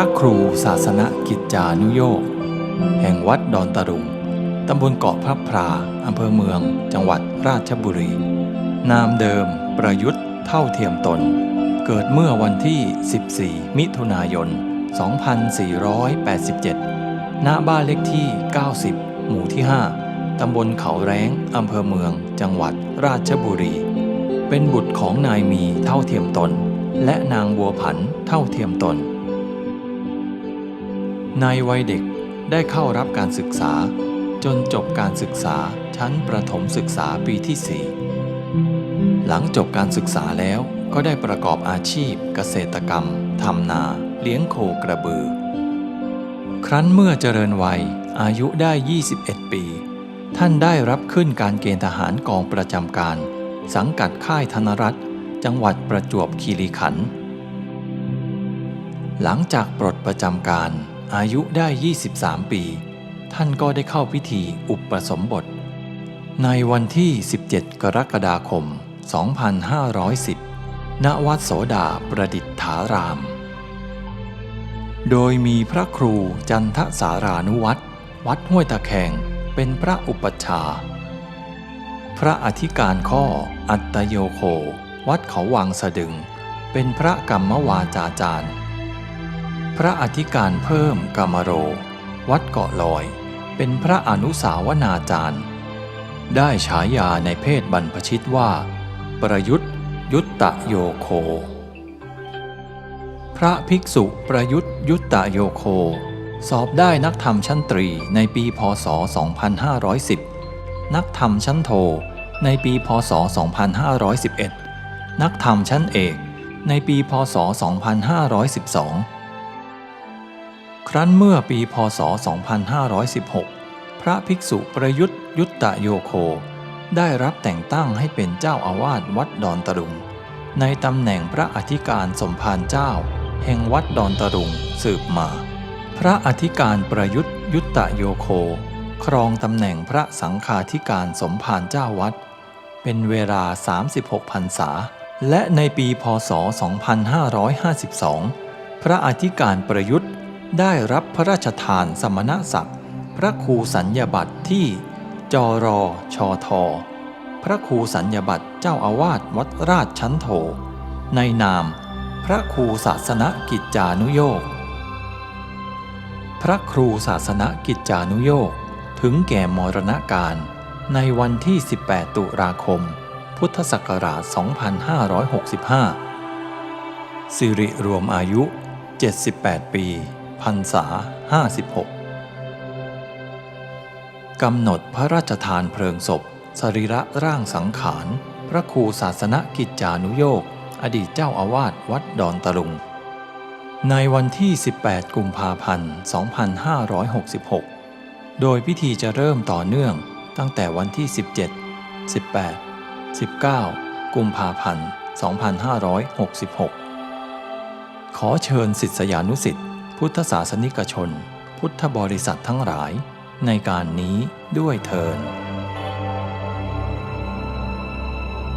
ระครูศาสนกิจจานุโยกแห่งวัดดอนตะรุงตำบลเกาะพระพราอำเภอเมือง จังหวัดราชบุรี นามเดิมประยุทธ์เท่าเทียมตน เกิดเมื่อวันที่ 14 มิถุนายน 2487 ณ บ้านเลขที่ 90 หมู่ที่ 5 ตำบลเขาแร้งอำเภอเมือง จังหวัดราชบุรี เป็นบุตรของนายมีเท่าเทียมตน และนางบัวผันเท่าเทียมตน ในวัยเด็กได้เข้ารับการศึกษา จนจบการศึกษาชั้นประถมศึกษาปีที่ 4 หลังจบการศึกษาแล้วก็ได้ประกอบอาชีพเกษตรกรรม ทำนา เลี้ยงโคกระบือ ครั้นเมื่อเจริญวัยอายุได้ 21 ปี ท่านได้รับขึ้นการเกณฑ์ทหารกองประจำการ สังกัดค่ายธนรัฐ จังหวัดประจวบคีรีขันธ์หลังจากปลดประจำการ อายุได้ 23 ปี ท่านก็ได้เข้าพิธีอุปสมบท ในวันที่ 17 กรกฎาคม 2510 ณ วัดโสดาประดิษฐาราม โดยมีพระครูจันทสารานุวัตรวัดห้วยตะแคงเป็นพระอุปัชฌาย์พระอธิการข้ออัตโยโค วัดเขาวังสะดึง เป็นพระกรรมวาจาจารย์ พระอธิการเพิ่มกามโร วัดเกาะลอย เป็นพระอนุสาวนาจารย์ ได้ฉายาในเพศบรรพชิตว่า ประยุทธ์ยุตตะโยโค พระภิกษุประยุทธ์ยุตตะโยโค สอบได้นักธรรมชั้นตรีในปีพศ 2510 นักธรรมชั้นโทในปีพศ 2511 นักธรรมชั้นเอกในปีพศ 2512 ครั้นเมื่อปีพศ 2516 พระภิกษุประยุทธ์ยุตตะโยโค ได้รับแต่งตั้งให้เป็นเจ้าอาวาสวัดดอนตะลุง ในตำแหน่งพระอธิการสมภารเจ้า แห่งวัดดอนตะลุงสืบมา พระอธิการประยุทธ์ยุตตะโยโค ครองตำแหน่งพระสังฆาธิการสมภารเจ้าวัด เป็นเวลา 36พรรษา และในปีพศ 2552 พระอธิการประยุทธ์ ได้รับพระราชทานสมณศักดิ์ พระครูสัญญาบัตรที่จรชท พระครูสัญญาบัตรเจ้าอาวาสวัดราชชั้นโทในนาม พระครูศาสนกิจจานุโยกพระครูศาสนกิจจานุโยกถึงแก่มรณการในวันที่ 18 ตุลาคม พุทธศักราช 2565 สิริรวมอายุ 78 ปี พรรษา 56 กำหนดพระราชทานเพลิงศพ สรีระร่างสังขาร พระครูศาสนกิจจานุโยกอดีตเจ้าอาวาสวัดดอนตะลุง ในวันที่ 18 กุมภาพันธ์ 2566 โดยพิธีจะเริ่มต่อเนื่องตั้งแต่วันที่ 17 18 19 กุมภาพันธ์ 2566 ขอเชิญศิษยานุสิษย์ พุทธศาสนิกชน พุทธบริษัททั้งหลาย ในการนี้ด้วยเทิน